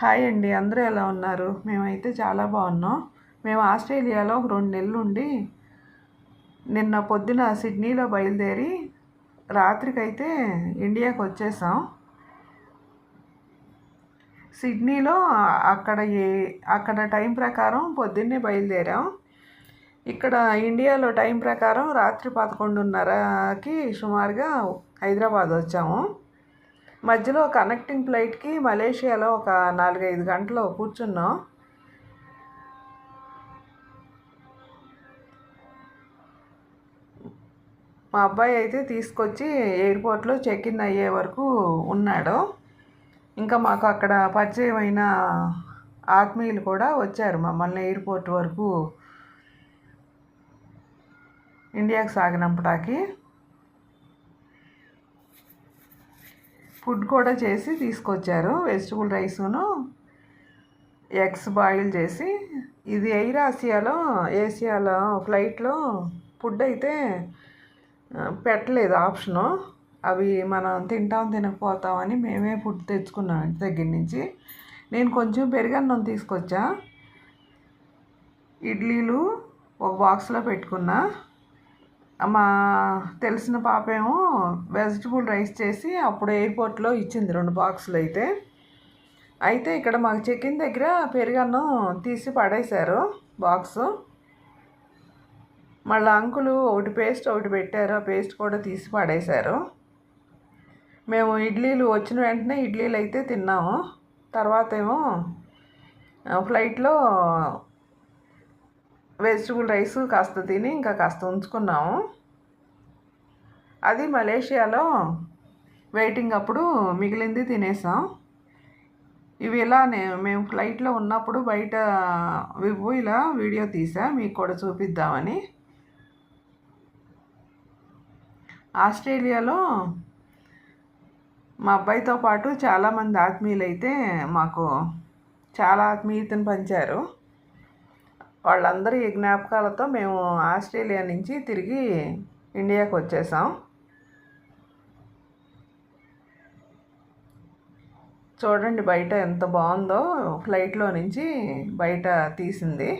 Hi అండి అందరూ ఎలా ఉన్నారు? మేమైతే చాలా బాగున్నాం. మేము ఆస్ట్రేలియాలో ఒక రెండు నెలలు ఉండి నిన్న పొద్దున సిడ్నీలో బయలుదేరి రాత్రికైతే ఇండియాకి వచ్చేసాం. సిడ్నీలో అక్కడ ఏ అక్కడ టైం ప్రకారం పొద్దున్నే బయలుదేరాం. ఇక్కడ ఇండియాలో టైం ప్రకారం రాత్రి పదకొండున్నరకి సుమారుగా హైదరాబాద్ వచ్చాము. మధ్యలో కనెక్టింగ్ ఫ్లైట్కి మలేషియాలో ఒక నాలుగైదు గంటలు కూర్చున్నాం. మా అబ్బాయి అయితే తీసుకొచ్చి ఎయిర్పోర్ట్లో చెక్ ఇన్ అయ్యే వరకు ఉన్నాడు. ఇంకా మాకు అక్కడ పరిచయమైన ఆత్మీయులు కూడా వచ్చారు మమ్మల్ని ఎయిర్పోర్ట్ వరకు. ఇండియాకి సాగినంపటాకి ఫుడ్ కూడా చేసి తీసుకొచ్చారు. వెజిటబుల్ రైసును ఎగ్స్ బాయిల్ చేసి ఇది ఎయిర్ ఆసియాలో ఏసియాలో ఫ్లైట్లో ఫుడ్ అయితే పెట్టలేదు ఆప్షను. అవి మనం తింటాం తినకపోతామని మేమే ఫుడ్ తెచ్చుకున్నాం ఇంటి దగ్గర నుంచి. నేను కొంచెం పెరుగన్నం తీసుకొచ్చా. ఇడ్లీలు ఒక బాక్స్లో పెట్టుకున్నా. మా తెలిసిన పాపేమో వెజిటబుల్ రైస్ చేసి అప్పుడు ఎయిర్పోర్ట్లో ఇచ్చింది రెండు బాక్సులు అయితే. అయితే ఇక్కడ మాకు చెక్కిన దగ్గర పెరుగన్నం తీసి పడేశారు బాక్సు. మళ్ళీ అంకులు ఒకటి పేస్ట్ ఒకటి పెట్టారు ఆ పేస్ట్ కూడా తీసి పడేశారు. మేము ఇడ్లీలు వచ్చిన వెంటనే ఇడ్లీలు అయితే తిన్నాము. తర్వాత ఏమో ఫ్లైట్లో వెజిటబుల్ రైస్ కాస్త తిని ఇంకా కాస్త ఉంచుకున్నాము. అది మలేషియాలో వెయిటింగ్ అప్పుడు మిగిలింది తినేసాం. ఇవి ఇలానే మేము ఫ్లైట్లో ఉన్నప్పుడు బయట వివ్వు ఇలా వీడియో తీసా మీకు కూడా చూపిద్దామని. ఆస్ట్రేలియాలో మా అబ్బాయితో పాటు చాలామంది ఆత్మీయులైతే మాకు చాలా ఆత్మీయతను పంచారు. వాళ్ళందరి జ్ఞాపకాలతో మేము ఆస్ట్రేలియా నుంచి తిరిగి ఇండియాకి వచ్చేసాం. చూడండి బయట ఎంత బాగుందో ఫ్లైట్లో నుంచి బయట తీసింది.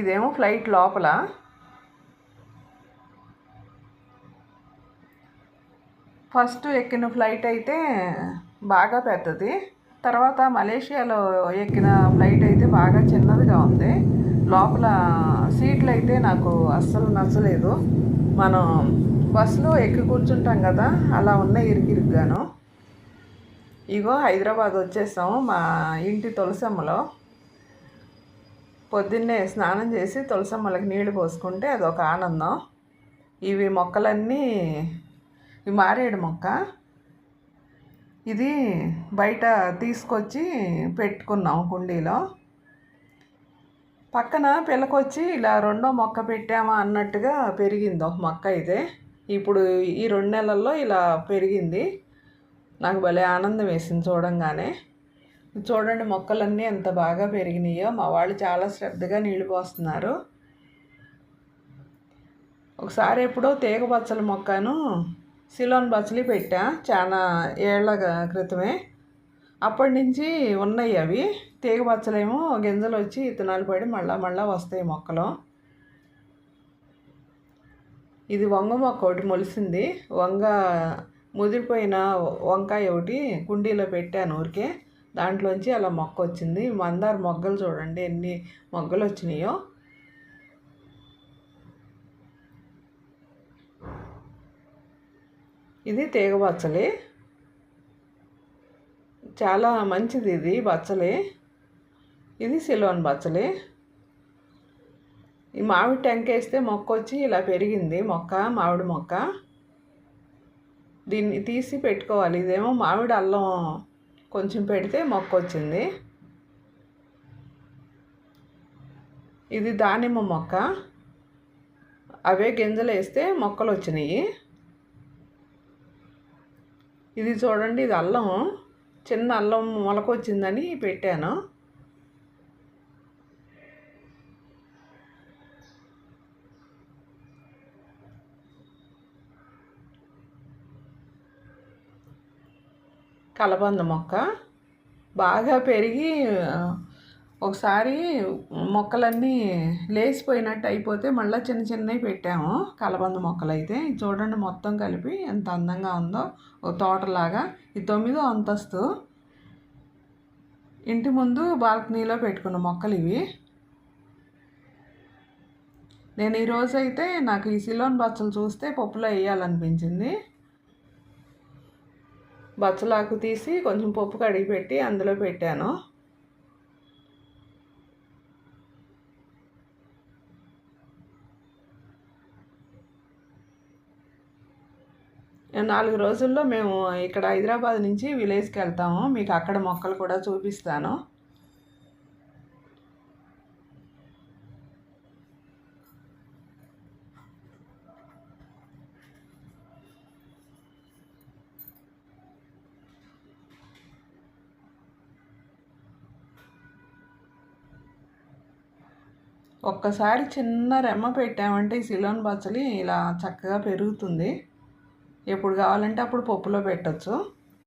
ఇదేమో ఫ్లైట్ లోపల. ఫస్ట్ ఎక్కిన ఫ్లైట్ అయితే బాగా పెద్దది. తర్వాత మలేషియాలో ఎక్కిన ఫ్లైట్ అయితే బాగా చిన్నదిగా ఉంది. లోపల సీట్లు అయితే నాకు అస్సలు నచ్చలేదు. మనం బస్సులో ఎక్కి కూర్చుంటాం కదా అలా ఉన్నాయి ఇరిగిరిగ్గాను ఇగో హైదరాబాద్ వచ్చేసాము మా ఇంటి తులసమ్మలో. పొద్దున్నే స్నానం చేసి తులసమ్మలకి నీళ్ళు పోసుకుంటే అదొక ఆనందం. ఇవి మొక్కలన్నీ ఇవి మారేడు మొక్క. ఇది బయట తీసుకొచ్చి పెట్టుకున్నాం కుండీలో. పక్కన పిల్లకొచ్చి ఇలా రెండో మొక్క పెట్టామా అన్నట్టుగా పెరిగింది ఒక మొక్క అయితే ఇప్పుడు ఈ రెండు నెలల్లో ఇలా పెరిగింది. నాకు భలే ఆనందం వేసింది చూడంగానే. చూడండి మొక్కలన్నీ ఎంత బాగా పెరిగినాయో. మా వాళ్ళు చాలా శ్రద్ధగా నీళ్ళు పోస్తున్నారు. ఒకసారి ఎప్పుడో తీగ బచ్చల మొక్కను సిలోన్ బచ్చలి పెట్టా చాలా ఏళ్ళ క్రితమే. అప్పటి నుంచి ఉన్నాయి అవి. తీగ బచ్చలేమో గింజలు వచ్చి ఇత్తనాలు పడి మళ్ళా మళ్ళా వస్తాయి మొక్కలు. ఇది వంగ మొక్క ఒకటి మొలిసింది. వంగ ముదిరిపోయిన వంకాయ ఒకటి కుండీలో పెట్టాను ఊరికే. దాంట్లోంచి అలా మొక్క వచ్చింది. మందార మొగ్గలు చూడండి ఎన్ని మొగ్గలు వచ్చినాయో. ఇది తీగ బచ్చలి చాలా మంచిది ఇది బచ్చలి ఇది సిలోన్ బచ్చలి ఈ మామిడి టెంక వేస్తే మొక్క వచ్చి ఇలా పెరిగింది మొక్క మామిడి మొక్క. దీన్ని తీసి పెట్టుకోవాలి. ఇదేమో మామిడి అల్లం కొంచెం పెడితే మొక్క వచ్చింది. ఇది దానిమ్మ మొక్క. అవే గింజలు వేస్తే మొక్కలు వచ్చినాయి. ఇది చూడండి ఇది అల్లం. చిన్న అల్లం మొలకొచ్చిందని పెట్టాను. కలబంద మొక్క బాగా పెరిగి ఒకసారి మొక్కలన్నీ లేచిపోయినట్టు అయిపోతే మళ్ళీ చిన్న చిన్నవి పెట్టాము. కలబంద మొక్కలు అయితే ఇది చూడండి మొత్తం కలిపి ఎంత అందంగా ఉందో. ఒక తోటలాగా. ఈ తొమ్మిదో అంతస్తు. ఇంటి ముందు బాల్కనీలో పెట్టుకున్న మొక్కలు ఇవి. నేను ఈరోజు అయితే నాకు ఈ సిలోన్ బచ్చలు చూస్తే పప్పులో వేయాలనిపించింది. బచ్చలాకు తీసి కొంచెం పప్పు కడిగి పెట్టి అందులో పెట్టాను. నాలుగు రోజుల్లో మేము ఇక్కడ హైదరాబాద్ నుంచి విలేజ్కి వెళ్తాము. మీకు అక్కడ మొక్కలు కూడా చూపిస్తాను. ఒక్కసారి చిన్న రెమ్మ పెట్టామంటే ఈ సిలోన్ బచ్చలి ఇలా చక్కగా పెరుగుతుంది. ఎప్పుడు కావాలంటే అప్పుడు పప్పులో పెట్టచ్చు.